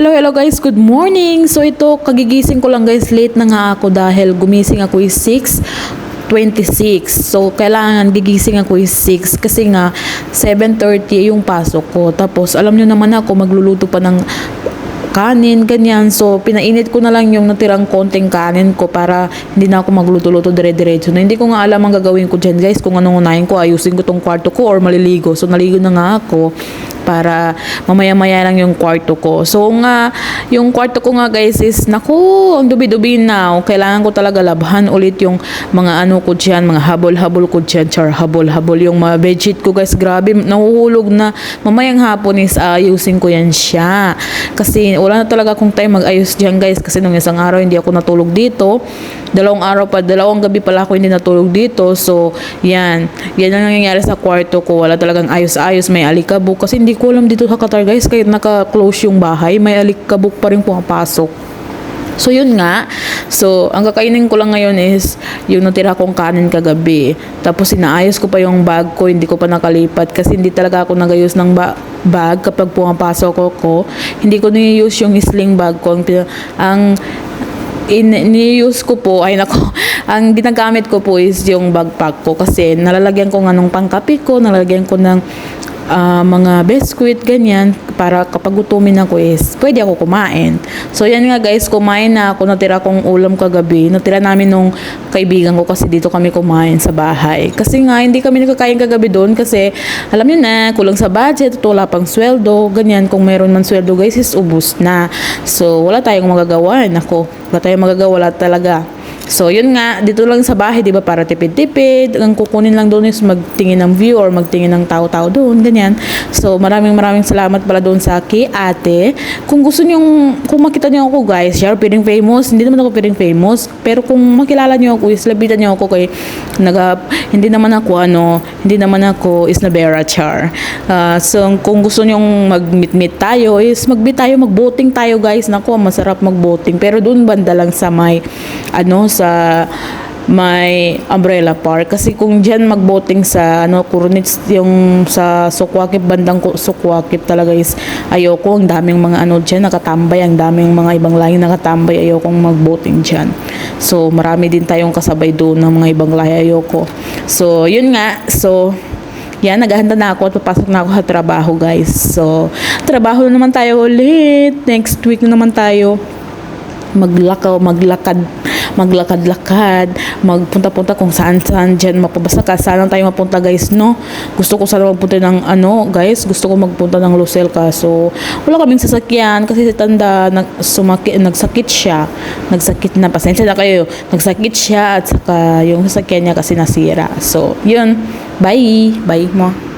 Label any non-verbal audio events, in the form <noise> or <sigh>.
Hello, hello guys. Good morning. So ito, kagigising ko lang guys. Late na nga ako dahil gumising ako is 6.26. So, kailangan gigising ako is 6 kasi nga 7.30 yung pasok ko. Tapos, alam nyo naman ako, magluluto pa ng kanin, ganyan. So, pinainit ko na lang yung natirang konting kanin ko para hindi na ako magluto-luto dire-diretso. Na hindi ko nga alam ang gagawin ko dyan, guys. Kung anong unahin ko, ayusin ko tong kwarto ko or maliligo. So, naligo na nga ako para mamaya-maya lang yung kwarto ko. So, nga, yung kwarto ko nga, guys, is, naku, ang dubi-dubi na. Kailangan ko talaga labhan ulit yung mga ano ko dyan, mga habol-habol ko dyan, char, habol-habol. Yung mga bedsheet ko, guys, grabe, nahuhulog na. Mamayang hapon is ayusin ko yan siya. Kasi wala na talaga akong time mag-ayos dyan guys kasi nung isang araw hindi ako natulog dito. Dalawang araw pa, dalawang gabi pala ako hindi natulog dito. So, yan. Yan ang nangyayari sa kwarto ko. Wala talagang ayos-ayos. May alikabok. Kasi hindi ko alam dito sa Qatar guys. Kahit naka-close yung bahay, may alikabok pa rin pumapasok. So yun nga. So ang kakainin ko lang ngayon is yung natira kong kanin kagabi. Tapos inaayos ko pa yung bag ko, hindi ko pa nakalipat kasi hindi talaga ako nagayos ng ba- bag kapag pumapasok ako. Hindi ko ni-use yung sling bag ko. Ang, ang in, use ko po, ay nako, <laughs> ang ginagamit ko po is yung backpack ko kasi nalalagyan ko ng pangkapi ko, nalalagyan ko ng ah, mga biscuit, ganyan, para kapag gutumin ako is, pwede ako kumain. So, yan nga guys, kumain na ako, natira kong ulam kagabi, natira namin nung kaibigan ko kasi dito kami kumain sa bahay. Kasi nga, hindi kami nakakain kagabi doon kasi, alam niyo na, kulang sa budget, wala pang sweldo, ganyan, kung mayroon man sweldo guys, is ubus na. So, wala tayong magagawa, nako, wala tayong magagawa, wala talaga. So, yun nga, dito lang sa bahay, di ba, para tipid-tipid. Ang kukunin lang doon is magtingin ng view or magtingin ng tao-tao doon, ganyan. So, maraming maraming salamat pala doon sa kay ate. Kung gusto niyo, kung makita niyo ako guys, share piring famous. Hindi naman ako piring famous. Pero kung makilala niyo ako, is labitan niyo ako kay, naga, hindi naman ako, ano, hindi naman ako is na Vera Char. Ah, so, kung gusto niyo mag-meet-meet tayo, is mag-meet tayo, mag-boating tayo guys. Naku, masarap mag-boating. Pero doon banda lang sa may, ano, sa may umbrella park. Kasi kung diyan magboating sa ano Kurunits yung sa Sukwakip bandang Sukwakip talaga is ayoko. Ang daming mga ano diyan nakatambay. Ang daming mga ibang lahi nakatambay. Ayoko magboating diyan so marami din tayong kasabay doon ng mga ibang lahi. Ayoko. So yun nga. So yan, naghahanda na ako at papasok na ako sa trabaho, guys. So, trabaho na naman tayo ulit. Next week na naman tayo maglakaw, maglakad, maglakad-lakad, magpunta-punta kung saan-saan dyan mapabasa ka. Saan tayo mapunta guys, no? Gusto ko sana magpunta ng ano, guys, gusto ko magpunta ng Lucel kaso wala kaming sasakyan kasi si Tanda nag, sumaki, nagsakit siya. Nagsakit na, pasensya na kayo. Nagsakit siya at saka yung sasakyan niya kasi nasira. So, yun. Bye. Bye mo.